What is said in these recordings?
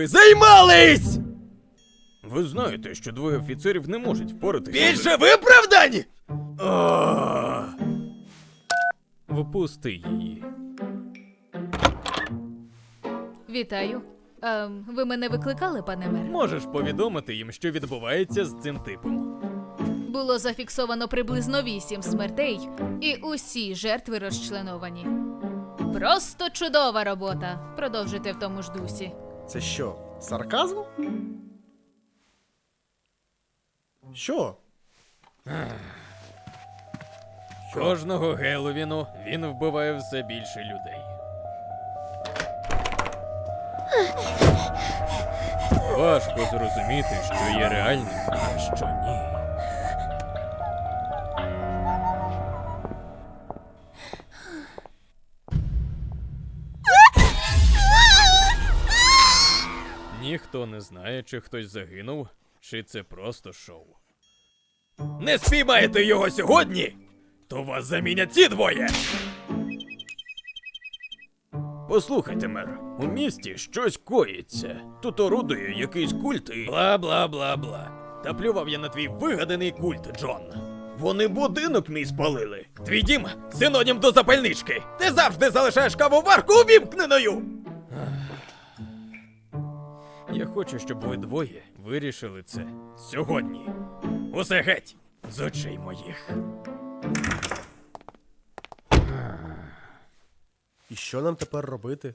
ви займались? Ви знаєте, що двоє офіцерів не можуть впоратися. Більше виправдань! О! Впусти її. Вітаю. Ем, ви мене викликали, пане мер? Можеш повідомити їм, що відбувається з цим типом. Було зафіксовано приблизно вісім смертей, і усі жертви розчленовані. Просто чудова робота. Продовжуйте в тому ж дусі. Це що, сарказм? Що? Кожного Геловіну він вбиває все більше людей. Важко зрозуміти, що є реальним, а що ні. Ніхто не знає, чи хтось загинув, чи це просто шоу. Не спіймаєте його сьогодні? То вас замінять ці двоє! Послухайте, мер, у місті щось коїться. Тут орудує якийсь культ і бла бла бла бла. Та плював я на твій вигаданий культ, Джон. Вони будинок мій спалили. Твій дім синонім до запальнички. Ти завжди залишаєш кавоварку увімкненою. Я хочу, щоб ви двоє вирішили це сьогодні. Усе геть з очей моїх. І що нам тепер робити?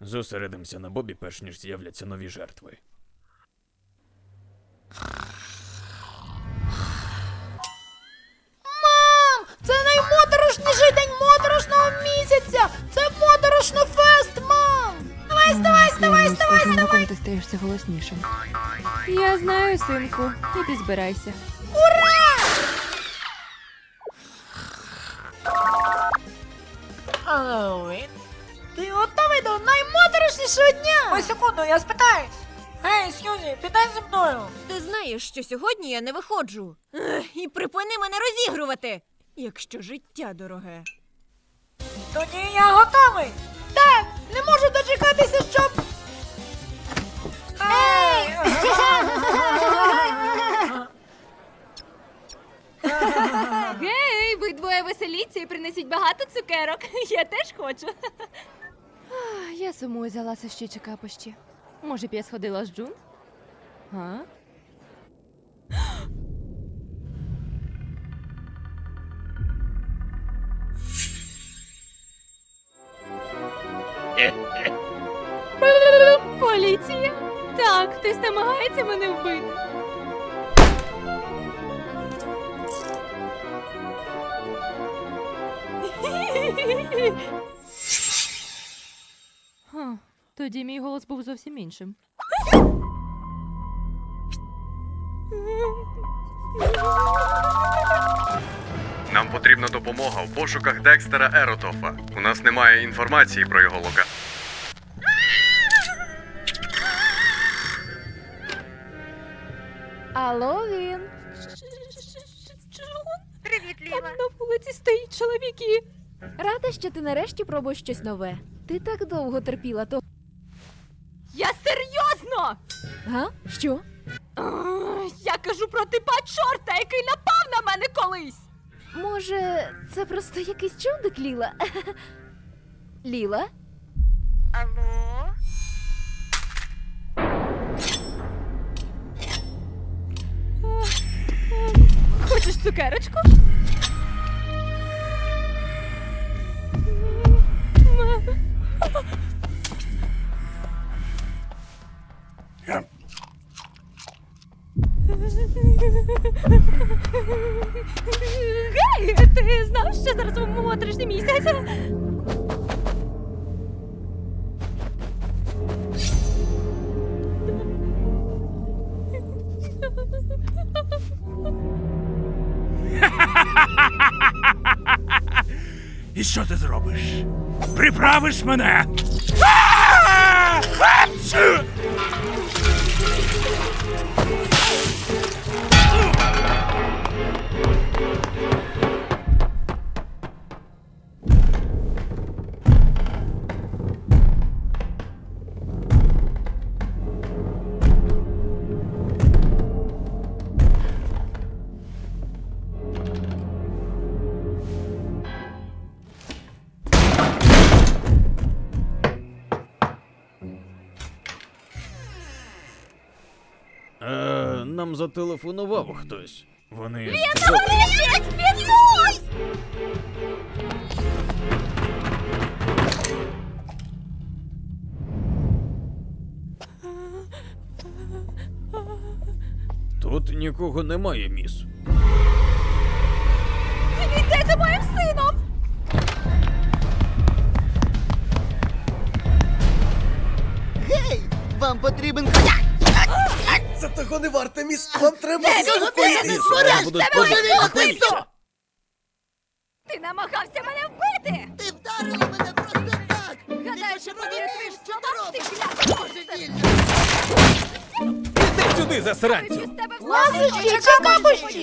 Зосередимося на Бобі, перш ніж з'являться нові жертви. Мам! Це наймоторошніший день моторошного місяця! Це моторошно фест, стаєшся голоснішим. Я знаю, синку. Іди збирайся. Аллоуін? Ти готовий до наймоторошнішого дня? Ой, секунду, я спитаюсь. Гей, Сьюзі, підай зі мною. Ти знаєш, що сьогодні я не виходжу. Ех, і припини мене розігрувати, якщо життя дороге. Тоді я готовий. Так, не можу дочекатися! Гей, ви двоє веселіться і принесіть багато цукерок. Я теж хочу. Я сумую за ласощі чи капощі. Може б я сходила з Джун? А? Так, хтось намагається мене вбити. Ха, тоді мій голос був зовсім іншим. Нам потрібна допомога в пошуках Декстера Еротофа. У нас немає інформації про його лока. Алло, він. Привіт, Там на вулиці стоїть чоловіки. Рада, що ти нарешті пробуєш щось нове. Ти так довго терпіла, то. Я серйозно! Га? Що? А, Я кажу про типа чорта, який напав на мене колись. Може, це просто якийсь чудик, Ліла? Ліла? Алло? Цукерочку? Гей, ти знав, що зараз моторошний місяць? Що ти зробиш? Приправиш мене? А! Нам зателефонував хтось. Вони сказали... Тут нікого немає, міс. Міс. Вам треба будуть позбутися. Ти намагався мене вбити! Ти вдарила мене просто так! Гадаєш, що повірю твоїм словам, ти Божевільна! Іди сюди, засранцю!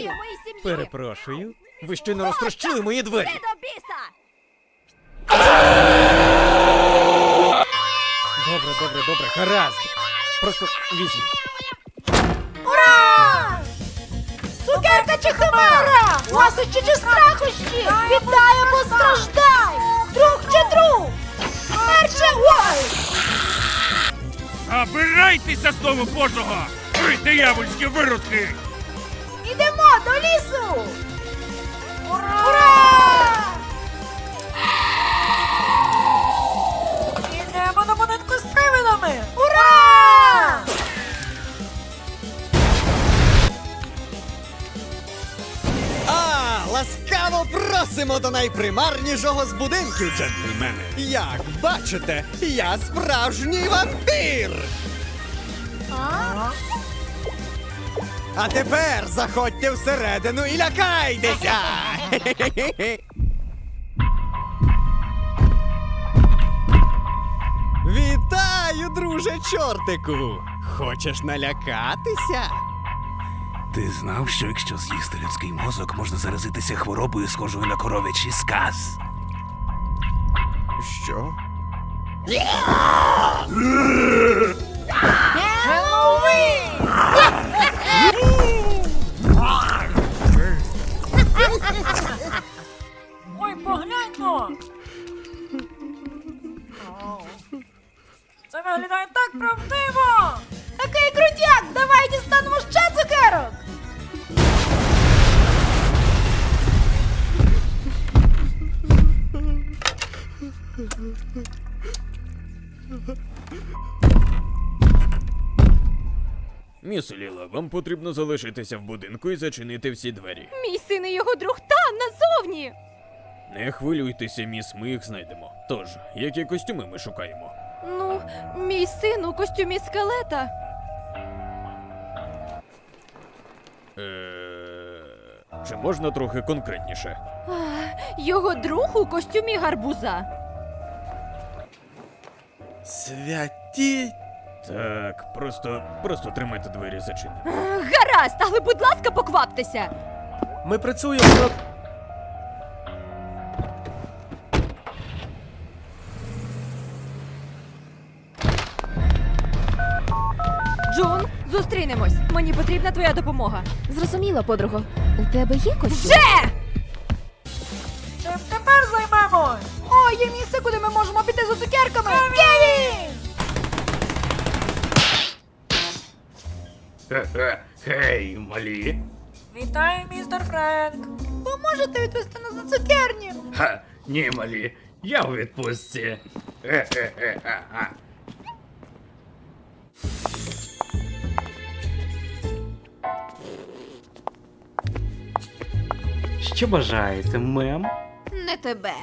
моїй сім'ї! Перепрошую. Ви ще не розтрощили мої двері. Ти до біса! Добре, добре, добре, гаразд. Просто візьміть. Цукерка чи химера? Ласощі чи страхощі? Віддай або страждай! Друг чи друг? Перше ой! Забирайтеся з дому Божого! Ви диявольські виродки! Ідемо до лісу! Ура! Просимо до найпримарнішого з будинків, джентльмени. Як бачите, я справжній вампір. А тепер заходьте всередину і лякайтеся. Вітаю, друже чортику! Хочеш налякатися? Ти знав, що якщо з'їсти людський мозок, можна заразитися хворобою, схожою на коров'ячий сказ? Що? Потрібно залишитися в будинку і зачинити всі двері. Мій син і його друг там, назовні! Не хвилюйтеся, міс, ми їх знайдемо. Тож, які костюми ми шукаємо? Ну, мій син у костюмі скелета. Е... Чи можна трохи конкретніше? Його друг у костюмі гарбуза. Святі. Так, просто. просто тримайте двері зачинені. Гаразд, але будь ласка, покваптеся! Ми працюємо над. Джун, зустрінемось. Мені потрібна твоя допомога. Зрозуміла, подруго. У тебе є костюм? Ще! Чим тепер займемось? О, є місце, куди ми можемо піти за цукерками! Гей, малі. Вітаю, містер Френк! Ви можете відвести нас на цукерні? Ха, ні, малі. Я у відпустці. Е-е-е-а-а. Що бажаєте, мем? Не тебе.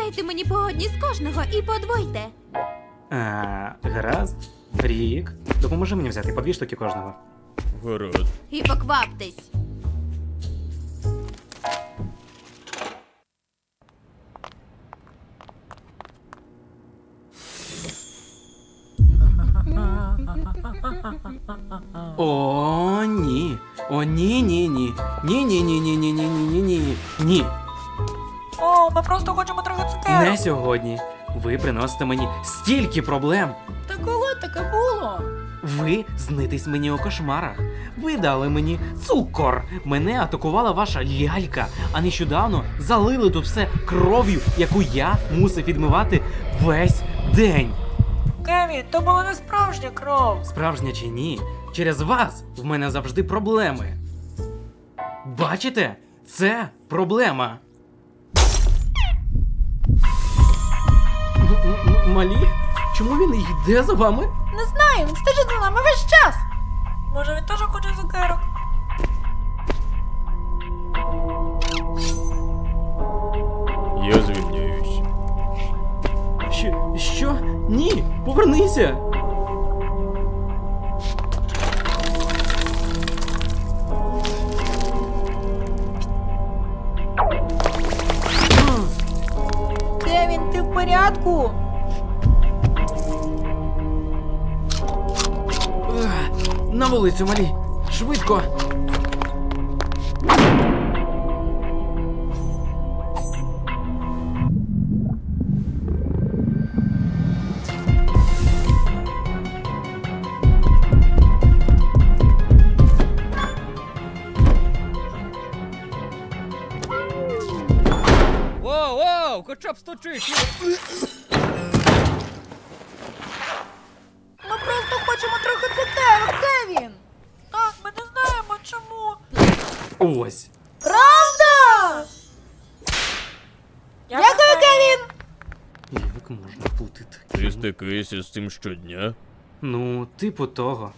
Дайте мені по одній з кожного і подвойте. А, гаразд. Рік. Допоможи мені взяти по дві штуки кожного. Гаразд. І покваптесь. О, ні. О, ні, ні, ні. Ні, ні, ні, ні, ні, ні, ні, ні, ні. Ні. О, ми просто хочемо! Не сьогодні. Ви приносите мені стільки проблем. Та коли таке було? Ви знитесь мені у кошмарах. Ви дали мені цукор. Мене атакувала ваша лялька, а нещодавно залили тут все кров'ю, яку я мусив відмивати весь день. Кевін, то була не справжня кров. Справжня чи ні, через вас в мене завжди проблеми. Бачите? Це проблема. Малі? Чому він йде за вами? Не знаю, він стежить за нами весь час. Може, він теж хоче цукерок? Я звільняюсь. Що? Що? Ні, повернися. Кевін, ти в порядку? На вулицю, малі. Швидко. Воу, воу, хоча б сточить. Ось. Правда? Дякую, Кевін. Як можна бути так? Ти стикаєшся з цим щодня? Ну, типу того.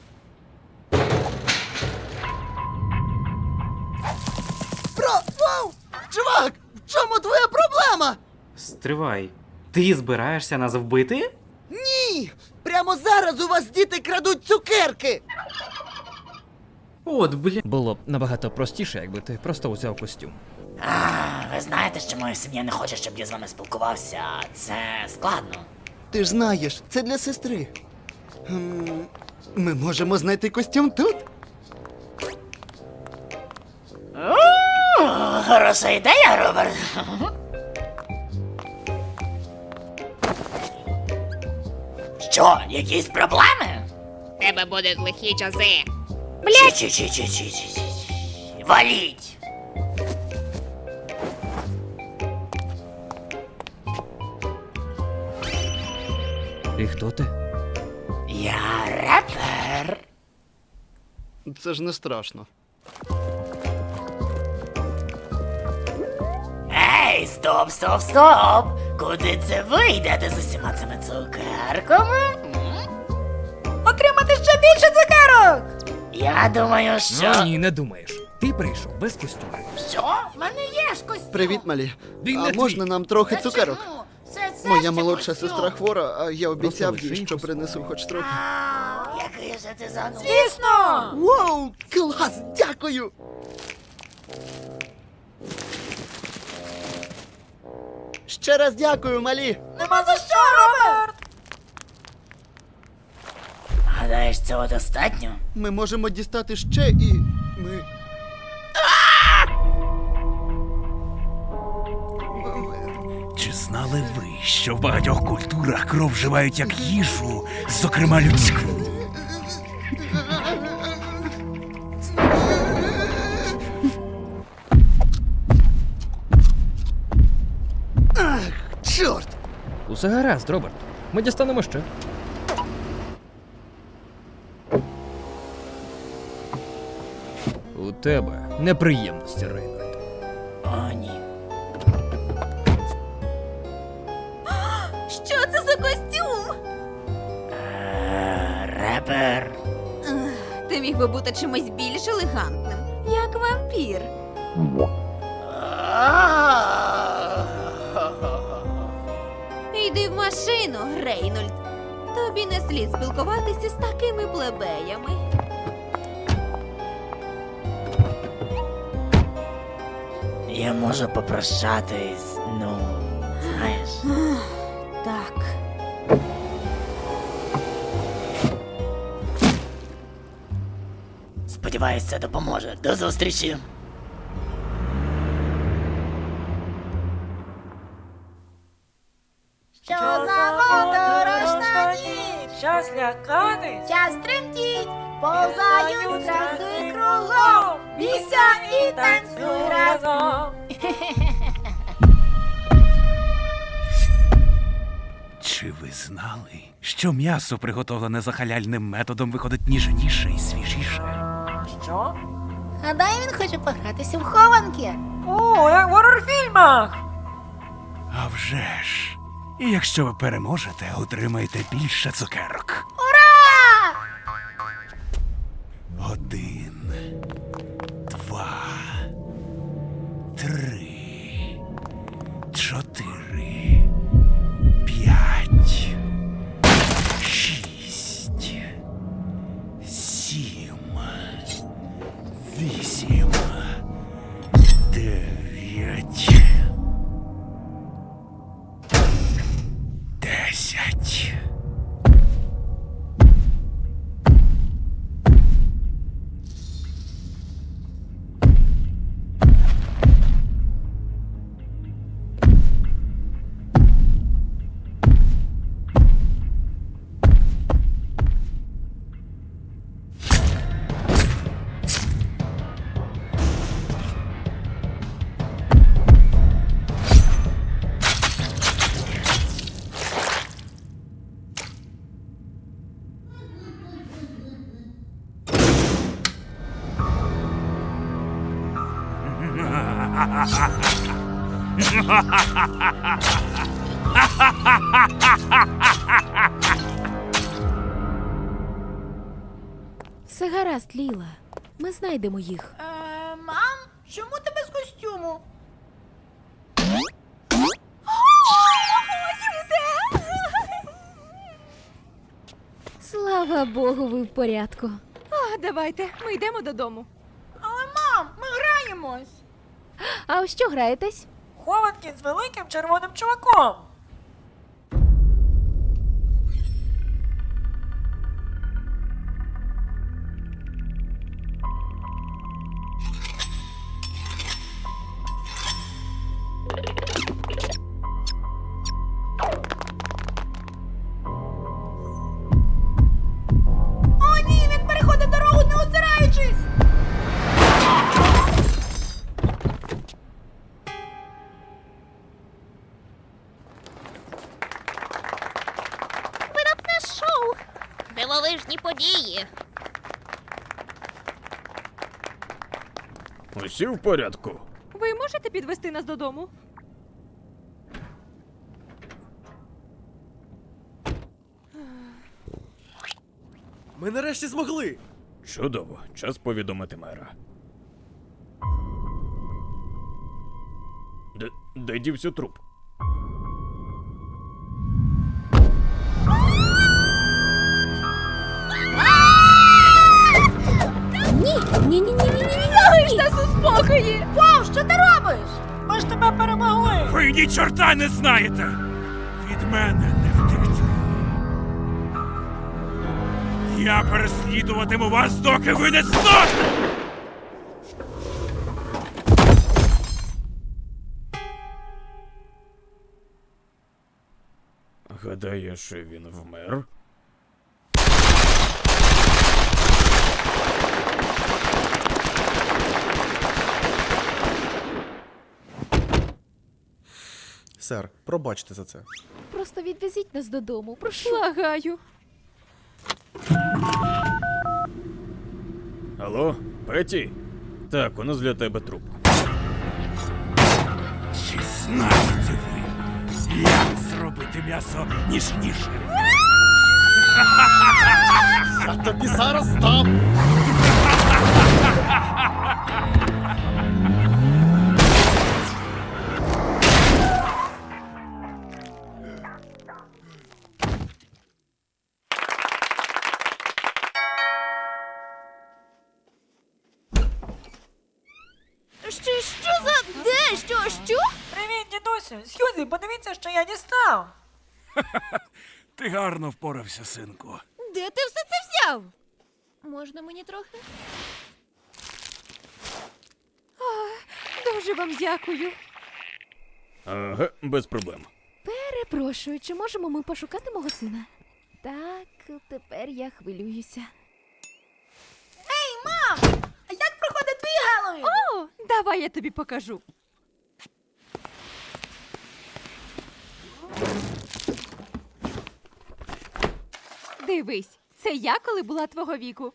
Про. Вау! Чувак! В чому твоя проблема? Стривай. Ти збираєшся нас вбити? Ні! Прямо зараз у вас діти крадуть цукерки! От, бля. Було б набагато простіше, якби ти просто узяв костюм. Ви знаєте, що моя сім'я не хоче, щоб я з вами спілкувався. Це складно. Ти ж знаєш, це для сестри. Ем, Ми можемо знайти костюм тут. О, хороша ідея, Роберт. Що, якісь проблеми? Тебе будуть лихі часи. Чи-чи-чи-чи-чи-чи. Валіть! І хто ти? Я репер. Це ж не страшно. Ей, стоп, стоп, стоп! Куди це ви йдете з усіма цими цукерками? Отримати ще більше цукерок. Я думаю, що. Ну, ні, не думаєш. Ти прийшов без костюму. Що? В мене є ж костюм. Привіт, малі. Він А не можна нам трохи Та цукерок? чому? Це, це Моя ще молодша костюм. сестра хвора, а я обіцяв їй, що принесу хоч трохи. А, Який же ти зануд. Звісно. Вау! Клас! Дякую! Ще раз дякую, малі! Нема за що, Роберт. Гадаєш, цього достатньо? Ми можемо дістати ще і. Ми. Чи знали ви, що в багатьох культурах кров вживають як їжу, зокрема людську? Ах, Чорт! Усе гаразд, Роберт. Ми дістанемо ще. Тебе неприємності, Рейнольд. Ні. Що це за костюм? Е, Репер. Ти міг би бути чимось більш елегантним, як вампір. Йди в машину, Рейнольд. Тобі не слід спілкуватися з такими плебеями. Я можу попрощатись, ну, знаєш. Так. Сподіваюсь, це допоможе. До зустрічі. Що за моторошна ніч? Час лякати. Час тремтіть, повзають страхи кругом. Бійся і танцюй разом. Чи ви знали, що м'ясо, приготовлене за халяльним методом, виходить ніжніше і свіжіше. Що? Гадаю, він хоче погратися в хованки. О, як в горор-фільмах! А вже ж. І якщо ви переможете, отримаєте більше цукерок. Дев'ять, Все гаразд, Ліла. Ми знайдемо їх. Е, мам, чому ти без костюму? Слава Богу, ви в порядку. А, давайте, ми йдемо додому. Але мам, ми граємось. А у що граєтесь? Хованки з великим червоним чуваком. Усі в порядку. Ви можете підвести нас додому? Ми нарешті змогли. Чудово, час повідомити мера. Де, де дівся труп? Перемогли! Ви ні чорта не знаєте! Від мене не втекти. Я переслідуватиму вас, доки ви не здохнете! Гадаєш, він вмер? Сер, пробачте за це. Просто відвезіть нас додому, прошу. Благаю. Алло, Петі? Так, у нас для тебе труп. Ви, як зробити м'ясо ніжніше? Я тобі зараз дам! Подивіться, що я дістав! Ти гарно впорався, синку. Де ти все це взяв? Можна мені трохи? Дуже вам дякую. Ага, без проблем. Перепрошую, чи можемо ми пошукати мого сина? Так, тепер я хвилююся. Ей, мам! А як проходить твій Геловін? О, давай я тобі покажу. Дивись, це я, коли була твого віку.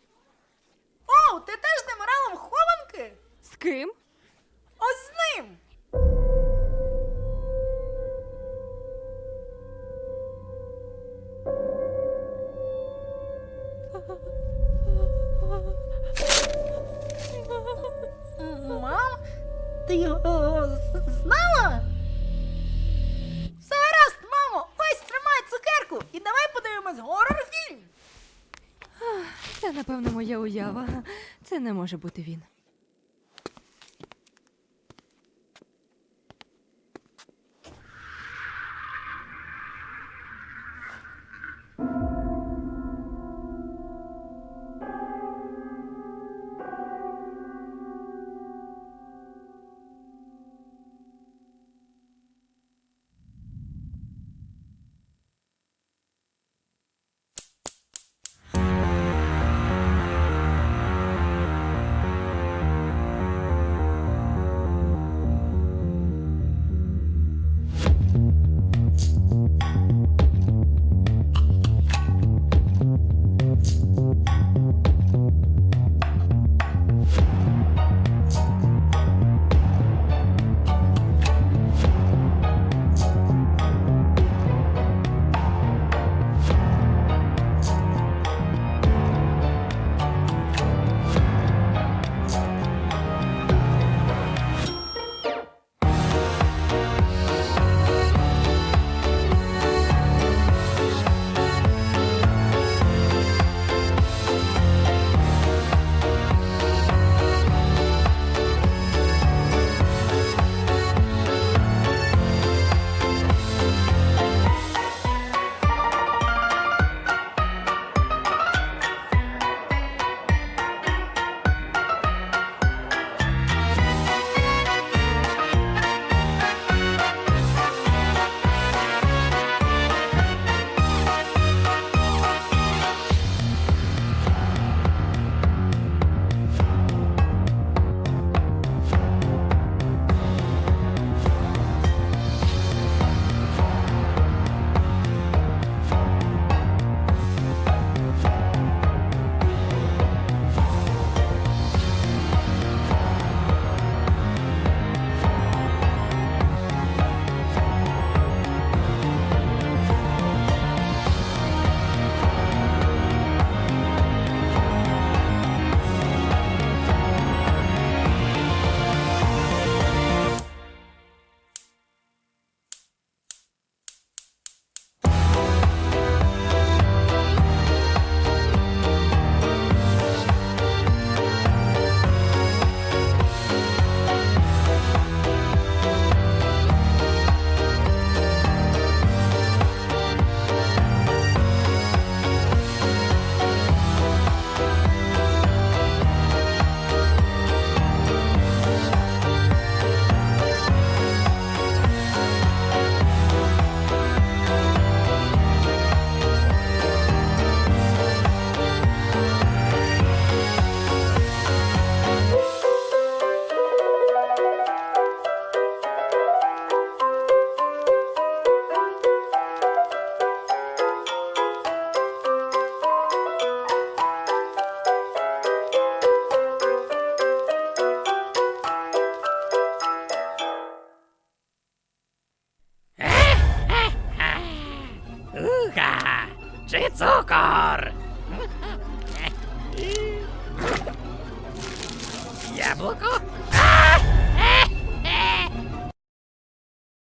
О, ти теж з в хованки? З ким? Ось з ним. Мам, ти його знала? Напевно, моя уява. Це не може бути він.